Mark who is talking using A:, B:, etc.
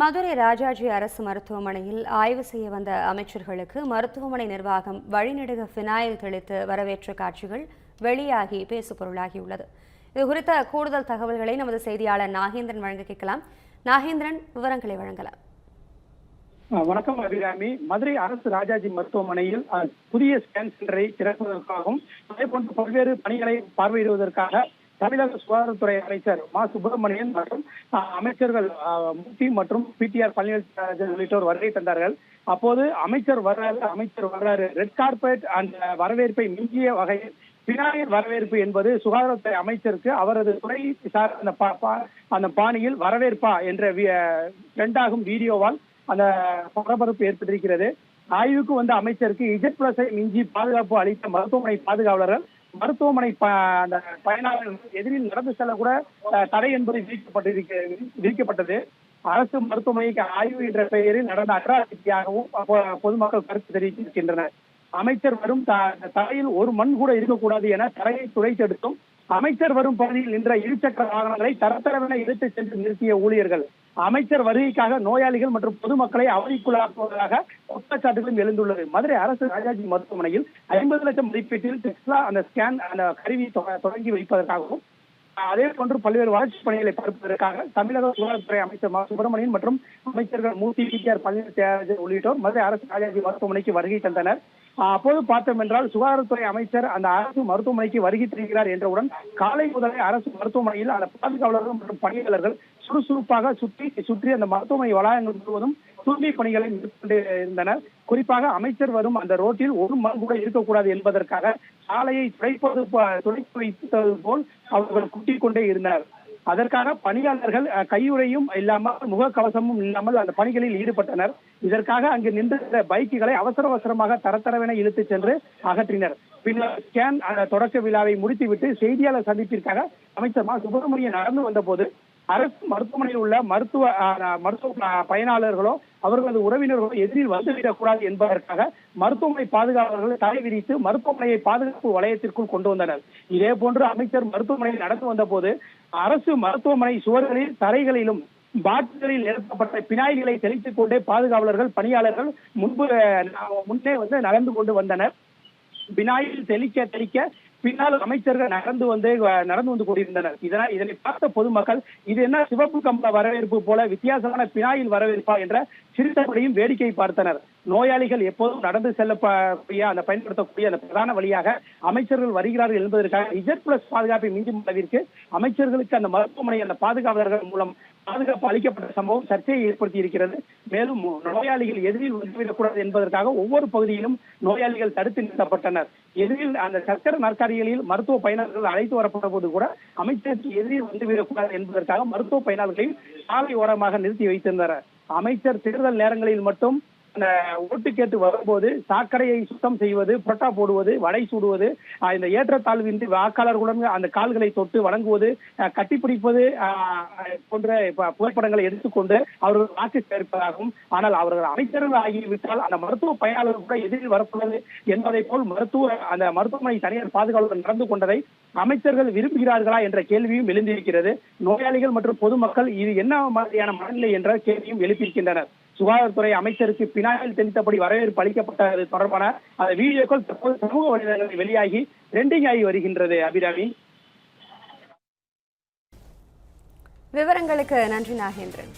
A: மதுரை ராஜாஜி அரசு மருத்துவமனையில் ஆய்வு செய்ய வந்த அமைச்சர்களுக்கு மருத்துவமனை நிர்வாகம் வழிநெடுக ஃபினாயில் தெளித்து வரவேற்ற காட்சிகள் வெளியாகி பேசுபொருளாகியுள்ளது. இது குறித்த கூடுதல் தகவல்களை நமது செய்தியாளர் நாகேந்திரன் வழங்க கேட்கலாம். நாகேந்திரன் விவரங்களை வழங்கலாம்.
B: வணக்கம் அபிராமி. மதுரை அரசு ராஜாஜி மருத்துவமனையில் புதிய ஸ்கேன் சென்டரை திறப்பதற்காகவும் அதே போன்ற பல்வேறு பணிகளை பார்வையிடுவதற்காக தமிழக சுகாதாரத்துறை அமைச்சர் மா. சுப்பிரமணியன் மற்றும் அமைச்சர்கள் அஹ், மூர்த்தி மற்றும் பிடிஆர் பழனிவேல் உள்ளிட்டோர் வருகை தந்தார்கள். அப்போது அமைச்சர் வர்றாரு அமைச்சர் வர்றாரு. ரெட் கார்பெட் அந்த வரவேற்பை மிஞ்சிய வகையில் பினாயில் வரவேற்பு என்பது சுகாதாரத்துறை அமைச்சருக்கு அவரது துறை சார் அந்த பா- பா- அந்த பாணியில் வரவேற்பா என்ற வி- இரண்டாகும் வீடியோவால் அந்த பரபரப்பு ஏற்பட்டிருக்கிறது. ஆய்வுக்கு வந்த அமைச்சருக்கு இஜெட் பிளஸை மிஞ்சி பாதுகாப்பு அளித்த மருத்துவமனை பாதுகாவலர்கள் மருத்துவமனை அந்த பயனாளர்கள் எதிரில் நடந்து செல்ல கூட தடை என்பது விதிக்கப்பட்டிருக்க விதிக்கப்பட்டது. அரசு மருத்துவமனைக்கு ஆய்வு என்ற பெயரில் நடந்த அட்ராசிட்டியாகவும் பொதுமக்கள் கருத்து தெரிவித்திருக்கின்றனர் அமைச்சர் வரும் த- தரையில் ஒரு மண் கூட இருக்கக்கூடாது என தரையை துடைத்தெடுத்தும் அமைச்சர் வரும் பகுதியில் நின்ற இருசக்கர வாகனங்களை தரத்தரவென இழுத்து சென்று நிறுத்திய ஊழியர்கள் அமைச்சர் வருகைக்காக நோயாளிகள் மற்றும் பொதுமக்களை அவதிக்குள்ளாக்குவதாக குற்றச்சாட்டுகளும் எழுந்துள்ளது. மதுரை அரசு ராஜாஜி மருத்துவமனையில் ஐம்பது லட்சம் மதிப்பீட்டில் டெஸ்லா அந்த ஸ்கேன் அந்த கருவி தொடங்கி வைப்பதற்காகவும் அதே போன்று பல்வேறு வளர்ச்சி பணிகளை பார்ப்பதற்காக தமிழக சுகாதாரத்துறை அமைச்சர் மா. சுப்பிரமணியன் மற்றும் அமைச்சர்கள் மூர்த்தி பிடிஆர் பழனிசாமி உள்ளிட்டோர் மதுரை அரசு ராஜாஜி மருத்துவமனைக்கு வருகை தந்தனர். அப்போது பார்த்தோம் என்றால் சுகாதாரத்துறை அமைச்சர் அந்த அரசு மருத்துவமனைக்கு வருகை தருகிறார் என்றவுடன் காலை முதலே அரசு மருத்துவமனையில் அந்த பாதுகாவலர்கள் மற்றும் பணியாளர்கள் சுறுசுறுப்பாக சுற்றி சுற்றி அந்த மருத்துவமனை வளாகங்கள் முழுவதும் தூய்மை பணிகளை மேற்கொண்டு இருந்தனர். குறிப்பாக அமைச்சர் வரும் அந்த ரோட்டில் ஒரு மண் கூட இருக்கக்கூடாது என்பதற்காக சாலையை துடைப்பது துடைத்து வைத்தது போல் அவர்கள் குட்டிக் கொண்டே இருந்தனர். அதற்காக பணியாளர்கள் கையுறையும் இல்லாமல் முகக்கவசமும் இல்லாமல் அந்த பணிகளில் ஈடுபட்டனர். இதற்காக அங்கு நின்ற பைக்குகளை அவசர அவசரமாக தரத்தரவென இழுத்துச் சென்று அகற்றினர். பின்னர் ஸ்கேன் தொடக்க விழாவை முடித்துவிட்டு செய்தியாளர் சந்திப்பிற்காக அமைச்சர் மா. சுப்பிரமணியன் நடந்து வந்தபோது அரசு மருத்துவமனையில் உள்ள மருத்துவ அஹ், மருத்துவ பயனாளர்களோ அவர்களது உறவினர்களோ எதிரில் வந்துவிடக்கூடாது என்பதற்காக மருத்துவமனை பாதுகாவலர்கள் தடை விதித்து மருத்துவமனையை பாதுகாப்பு வளையத்திற்குள் கொண்டு வந்தனர். இதே போன்று அமைச்சர் மருத்துவமனையில் நடந்து வந்த போது அரசு மருத்துவமனை சுவர்களில் தரைகளிலும் பாட்டில்களில் நிரப்பப்பட்ட பினாயில்களை தெளித்துக் கொண்டே பாதுகாவலர்கள் பணியாளர்கள் முன்பு முன்னே வந்து நடந்து கொண்டு வந்தனர். பினாயில் தெளிக்க தெளிக்க பின்னால் அமைச்சர்கள் நடந்து வந்து நடந்து வந்து கொண்டிருந்தனர். இதனால் இதனை பார்த்த பொதுமக்கள் இது என்ன சிவப்பு கம்பள வரவேற்பு போல வித்தியாசமான பினாயில் வரவேற்பா என்ற சிரித்தபடியும் வேடிக்கை பார்த்தனர். நோயாளிகள் எப்போதும் நடந்து செல்லக்கூடிய அந்த பயன்படுத்தக்கூடிய அந்த பிரதான வழியாக அமைச்சர்கள் வருகிறார்கள் என்பதற்காக இஜெட் பிளஸ் பாதுகாப்பை மீண்டும் அளவிற்கு அமைச்சர்களுக்கு அந்த மருத்துவமனை அந்த பாதுகாவலர்கள் மூலம் பாதுகாப்பு அளிக்கப்பட்ட சம்பவம் சர்ச்சையை ஏற்படுத்தி இருக்கிறது. மேலும் நோயாளிகள் எதிரில் வந்துவிடக்கூடாது என்பதற்காக ஒவ்வொரு பகுதியிலும் நோயாளிகள் தடுத்து நிறுத்தப்பட்டனர். எதிரில் அந்த சர்க்கரை நாற்காலிகளில் மருத்துவ பயனாளர்கள் அழைத்து வரப்பட்ட போது கூட அமைச்சருக்கு எதிரில் வந்துவிடக்கூடாது என்பதற்காக மருத்துவ பயனாளர்களையும் சாலை ஓரமாக நிறுத்தி வைத்திருந்தனர். அமைச்சர் தேர்தல் நேரங்களில் மட்டும் ஓட்டு கேட்டு வரும்போது சாக்கடையை சுத்தம் செய்வது புரோட்டா போடுவது வடை சூடுவது இந்த ஏற்றத்தாழ்வின்றி வாக்காளர்களுடன் அந்த கால்களை தொட்டு வணங்குவது கட்டிப்பிடிப்பது போன்ற புகைப்படங்களை எடுத்துக்கொண்டு அவர்கள் வாக்கு சேர்ப்பதாகவும் ஆனால் அவர்கள் அமைச்சர்கள் ஆகிவிட்டால் அந்த மருத்துவ பயனாளர்கள் கூட எதிரில் வரக்கூடாது என்பதை போல் மருத்துவ அந்த மருத்துவமனை தனியார் பாதுகாவலர்கள் நடந்து கொண்டதை அமைச்சர்கள் விரும்புகிறார்களா என்ற கேள்வியும் எழுந்திருக்கிறது. நோயாளிகள் மற்றும் பொதுமக்கள் இது என்ன மாதிரியான மனநிலை என்ற கேள்வியும் எழுப்பியிருக்கின்றனர். சுகாதாரத்துறை அமைச்சருக்கு பினாயில் தெளித்தபடி வரவேற்பு அளிக்கப்பட்டது தொடர்பான அந்த வீடியோக்கள் தற்போது சமூக வலைதளங்களில் வெளியாகி ட்ரெண்டிங் ஆகி வருகின்றது அபிராமி.
A: விவரங்களுக்கு நன்றி நாகேந்திரன்.